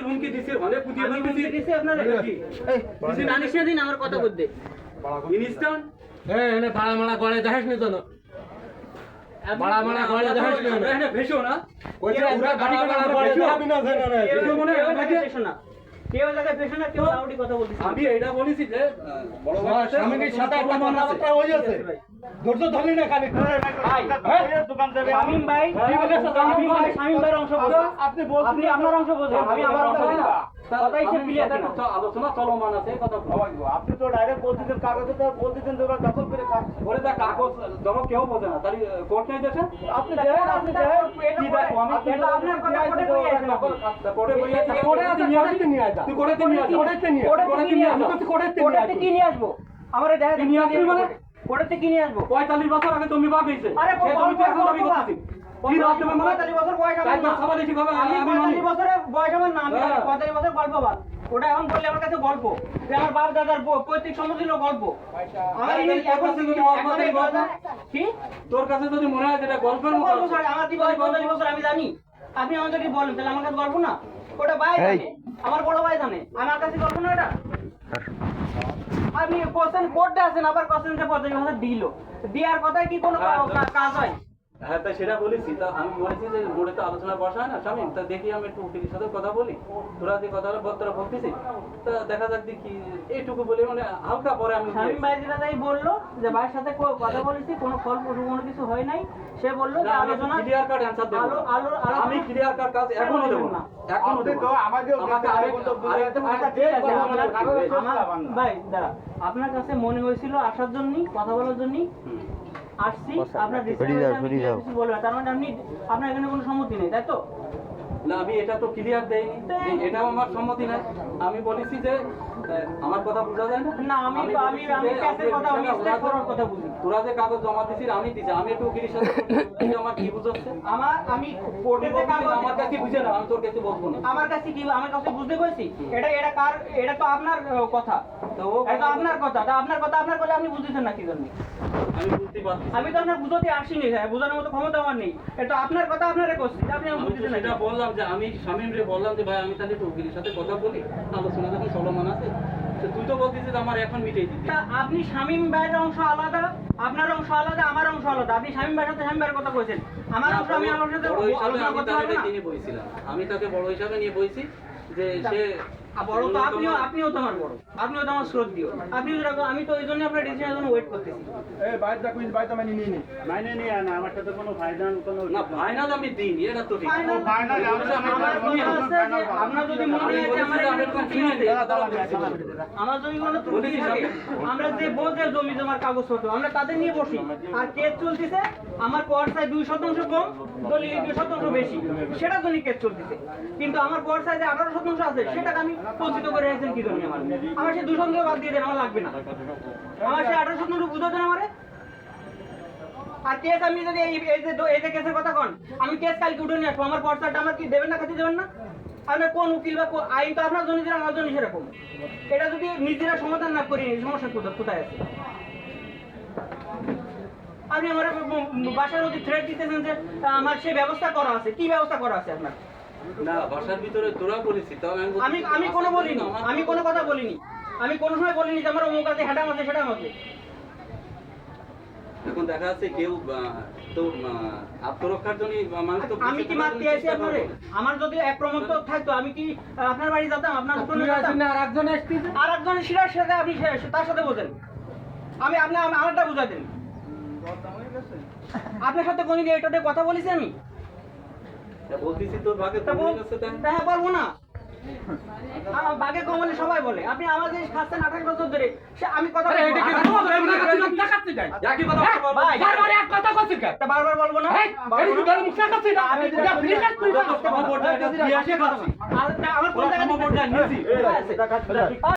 তুই হুমকি দিছে অনেক হুমকি দিছি আপনারে? কি জানিস না দিন আমার কথা বলতে। ইনস্ট্যান্ট এই এনে ভাড়া মারা করে দেখাস নি তো না। বাড়া মারা করে দেখাস নি আমরা ভেসো না। পুরা পুরা গাড়ি করে ভেসো। না। কেউ পেশো না। কথা বলতেছে। আমি এটা বলেছি যে আহ, বড় ভাই আছে, সাথে একটা কথাবার্তা হয়ে যাচ্ছে ধৈর্য ধরলি না খালি ভাই, শামীম ভাই, কি বলেছে? শামীম ভাই, শামীম ভাইয়ের অংশ বোঝেন। আপনি আপনি আপনার অংশ বোঝেন, আমি আমার অংশ বুঝি আলোচনা চলমান আছে এই কথা বলো। আপনি তো ডাইরেক্ট বলতেছেন কাগজে তো বলতেছেন যে দখল করে বলে তা কাগজ জমা কেউ বোঝে না তাহলে কোর্ট নেই দেশে আপনি দেখেন আপনি দেখেন কি দেখো আমি এটা আপনার কথা কোর্টে কই আছেন কোর্টে বই আছে কোর্টে আছে নিয়ে আসতে নিয়ে আসা তুই কোর্টেতে নিয়ে আসা কোর্টেতে নিয়ে কোর্টেতে কোর্টেতে নিয়ে নিয়ে আসব? আসো। নিয়ে কোর্টেতে আসব। কি নিয়ে আসব? আমারে দেখা নিয়ে আসবি মানে? কোর্টেতে কি নিয়ে আসব? পঁয়তাল্লিশ বছর আগে তুমি বাপ হয়েছে আরে তুমি তো এখন দাবি করতেছি কি আমি হ্যাঁ। ওটা এখন বললে আমার কাছে গল্প। আমার বাপ দাদার পৈতৃক গল্প। তোর কাছে যদি কি? মনে হয় গল্পের বছর আমি জানি। আপনি আমাকে বলেন তাহলে আমার কাছে গল্প না? ওটা ভাই জানে। আমার বড় ভাই জানে। আমার কাছে গল্প না ওটা? আপনি কোশ্চেন কোর্টে আছেন আবার কোশ্চেন পঁয়তাল্লিশ বছর দিল। দেওয়ার কথায় কি কোনো হ্যাঁ, কা- কা- কাজ হয়? হ্যাঁ তাই সেটা বলেছি। তা আমি বলেছি যে বোর্ডে তো আলোচনা বসা হয় না স্বামী? তা দেখি আমি একটু উকিলের সাথে কথা বলি। তোরা যে বলতেছি তা দেখা যাক দেখি এইটুকু বলে মানে হালকা পরে আমি ভাই যেটা তাই বলল যে ভাইয়ের সাথে কথা বলেছি কোনো ফল কোনো কিছু হয় নাই। সে বলল যে আলোচনা ক্লিয়ার কাট অ্যান্সার দেব আলো আলো আমি ক্লিয়ার কাট কাজ এখনও দেব না। এখনও দেব তো। আমাকে আচ্ছা ঠিক আছে। ভাই দাঁড়া। আপনার কাছে মনে হয়েছিল আসার জন্য কথা বলার জন্য। আসছি আপনার ডিসিশন কিছু বলবেন তার মানে আপনি আপনার এখানে কোনো সম্মতি নেই তাই তো? না আমি এটা তো ক্লিয়ার দেইনি। এটাও আমার সম্মতি নাই। আমি বলেছি যে আমার কথা বোঝা যায় না। না আমি আমি আমি কথা আমি কথা বুঝি তোরা যে কাগজ জমা দিছিস আমি দিছি। আমি একটু উকিলের সাথে আমার কি বুঝাচ্ছে আমার আমি কোর্টে যে কাগজ আমার কাছে বুঝে না আমি তোর কাছে বলব না। আমার কাছে কি আমার কাছে বুঝতে কইছি। এটা এটা কার এটা তো আপনার কথা। তো এটা আপনার কথা। তা আপনার কথা আপনার কথা আপনি বুঝতেছেন না কি জন্য? আমি বুঝতে পারছি আমি তো আপনার বুঝতে আসিনি হ্যাঁ বোঝানোর মতো ক্ষমতা আমার নেই। এটা আপনার কথা আপনারে করছি আপনি বুঝতেছেন না সেটা বললাম যে আমি শামীম রে বললাম যে ভাই আমি তাহলে একটু উকিলের সাথে কথা বলি। আলোচনা যখন চলমান আছে তুই তো আমার এখন মিটেই তা আপনি শামীম ভাইয়ের অংশ আলাদা আপনার অংশ আলাদা আমার অংশ আলাদা। আপনি শামীম ভাইয়ের সাথে শামীম ভাইয়ের কথা কইছেন। আমার অংশ আমি আমার সাথে আলোচনা আমি করতে তাকে পারব না। আমি তাকে বড় হিসাবে নিয়ে বইছি যে সে বড় তো আপনিও আপনিও তো আমার বড়। আপনিও তো আমার শ্রদ্ধীয় আপনি যেরকম আমি তো ওই জন্য আপনার ডিসিশনের জন্য ওয়েট করতেছি। এই বাইরে যা বাইরে মানে নিয়ে নি। মাইনে নিয়ে আনা আমার সাথে কোনো ফাইনাল কোনো না ফাইনাল আমি দিইনি এটা তো ঠিক। Final, final, আমার কথা আছে যে আপনার যদি মনে হয় যে আমার এখানে ত্রুটি আছে, আমার যদি কোনো ত্রুটি থাকে আমরা যে বোঝে জমি জমার কাগজপত্র আমরা তাদের নিয়ে বসি। আর কেস চলতেছে আমার পর্সায় দুই শতাংশ কম দলিল দুই শতাংশ বেশি। সেটার জন্য কেস চলতেছে। কিন্তু আমার পর্সায় যে আঠারো শতাংশ আছে সেটাকে আমি করে কি জন্য আমার আমার সে বাদ দিয়ে দেন, আমার লাগবে না। আমার সে আঠারো শতাংশ বুঝতে দেন আমারে? আর কেস আমি যদি এই যে কেসের কথা কন, আমি কেস কালকে উঠে নিয়ে আসব। আমার পর্সাটা আমার কি দেবেন না খাতে দেবেন না? আপনার কোন উকিল বা আইন তো আপনার জন্য আমার জন্য সেরকম। এটা যদি নিজেরা সমাধান না করি সমস্যা কোথায় আছে? আপনি আমার বাসার মধ্যে থ্রেট দিতেছেন যে, আমার সেই ব্যবস্থা করা আছে। কি ব্যবস্থা করা আছে আপনার? না বাসার ভিতরে তোরা বলেছি তাও আমি আমি কোনো বলিনি আমি কোনো কথা বলিনি। আমি কোনো সময় বলিনি যে আমার অমুক আছে হ্যাডাম আছে সেটাম আছে এখন দেখা যাচ্ছে কেউ তো আত্মরক্ষার জন্য মানুষ তো আমি কি মারতে আছি আপনারে? আমার যদি এক প্রমত্ত থাকতো আমি কি আপনার বাড়ি যেতাম? আপনার উঠোনে যেতাম না আর একজন আসতিস আর একজন শিরার সাথে আপনি তার সাথে বোঝেন। আমি আপনি আম- আমারটা বুঝাই দেন। আপনার সাথে কোনদিন এটাতে কথা বলেছি আমি? বলতেছি তোর ভাগে তা কমে বল- গেছে তাই। হ্যাঁ বলব না। আমার বাঘে কমলে সবাই বলে। আপনি আমাদের খাচ্ছেন আঠাশ বছর ধরে সে আমি কথা পারব। বারবার এক কথা তা বারবার বলব না। আমার কোন জায়গায়